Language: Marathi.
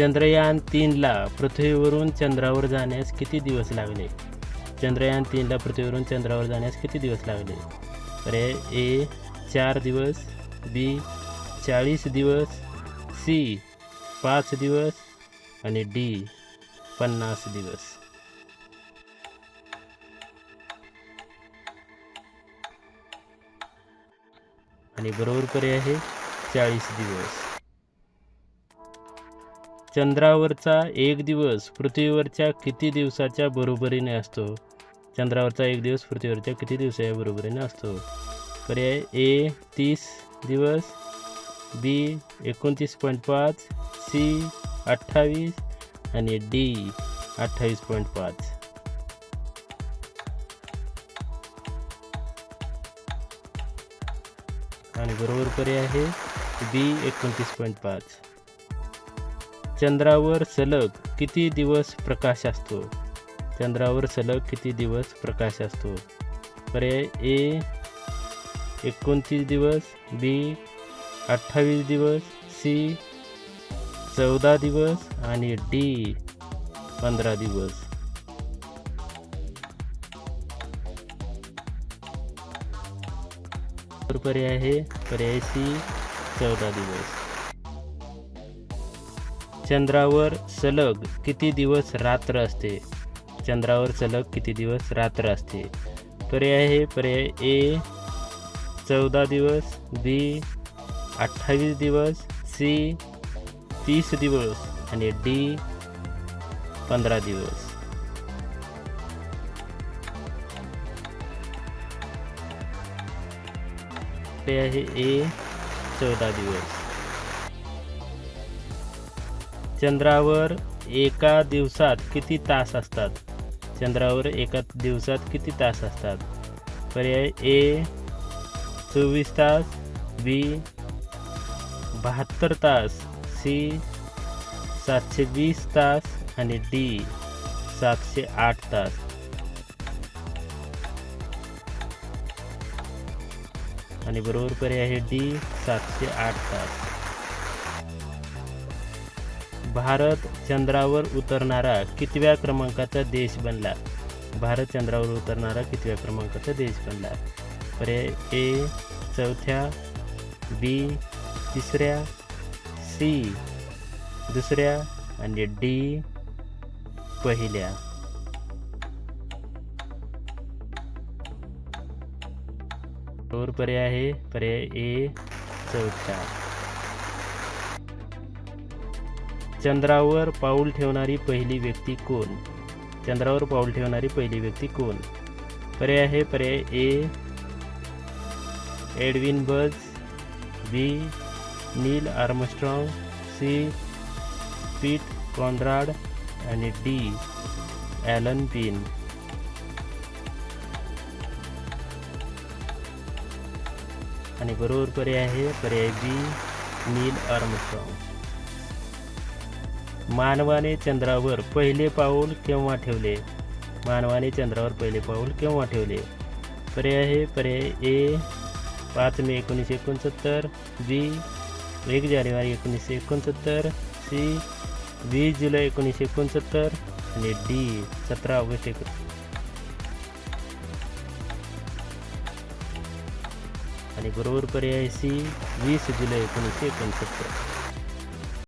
चंद्रयान तीनला पृथ्वीवरून चंद्रावर जाण्यास किती दिवस लागले? चंद्रयान तीनला पृथ्वीवरून चंद्रावर जाण्यास किती दिवस लागले? अरे ए चार दिवस बी चाळीस दिवस सी पाच दिवस आणि डी पन्नास दिवस. आणि बरोबर पर्याय आहे चाळीस दिवस. चंद्रावरचा एक दिवस पृथ्वीवरच्या किती दिवसाच्या बरोबरीने असतो? चंद्रावरचा एक दिवस पृथ्वीवरच्या किती दिवसाच्या बरोबरीने असतो? पर्याय ए तीस दिवस. बी एकोणतीस पॉईंट पाच. सी अठ्ठावीस. आणि डी अठ्ठावीस पॉईंट पाच. आणि बरोबर पर्याय आहे बी एकोणतीस पॉईंट पाच. चंद्रावर सलग किती दिवस प्रकाश असतो? चंद्रावर सलग किती दिवस प्रकाश असतो? पर्याय ए एकोणतीस दिवस बी अठ्ठावीस दिवस सी चौदा दिवस आणि डी पंधरा दिवस. पर्याय आहे पर्याय सी चौदा दिवस. चंद्रावर सलग किती दिवस रात्र असते? चंद्रावर सलग किती दिवस रात्र असते? पर्याय आहे पर्याय ए चौदा दिवस बी अठ्ठावीस दिवस सी तीस दिवस आणि डी पंधरा दिवस. पर्याय आहे ए चौदा दिवस. चंद्रावर एका दिवसात किती तास असतात? चंद्रावर एका दिवसात किती तास असतात? पर्याय ए चोवीस तास बी बहात्तर तास सी सातशे वीस तास आणि डी सातशे आठ तास. आणि बरोबर पर्याय आहे डी सातशे आठ तास. भारत चंद्रावर उतरणारा कितव्या क्रमांकाचा देश बनला? भारत चंद्रावर उतरणारा कितव्या क्रमांकाचा देश बनला? पर्याय ए चौथ्या बी तिसऱ्या सी दुसऱ्या आणि डी पहिल्या. पर्याय आहे. पर्याय ए चौथ्या. चंद्रावर पाऊल ठेवणारी पहिली व्यक्ती कोण? चंद्रावर पाऊल ठेवणारी पहिली व्यक्ती कोण? पर्याय आहे पर्याय A. Edwin Buzz B. Neil Armstrong C. Pete Conrad आणि डी. ॲलन पिन आणि बरोबर पर्याय आहे पर्याय बी. Neil Armstrong. मानवाने चंद्रावर पहिले पाऊल केव्हा ठेवले? मानवाने चंद्रावर पहिले पाऊल केव्हा ठेवले? पर्याय आहे पर्याय ए. पाच मे एकोणीसशे एकोणसत्तर. बी. एक जानेवारी एकोणीसशे एकोणसत्तर. सी. वीस जुलै एकोणीसशे एकोणसत्तर. आणि डी. सतरा ऑगस्ट एक आणि बरोबर पर्याय सी. वीस जुलै एकोणीसशे एकोणसत्तर.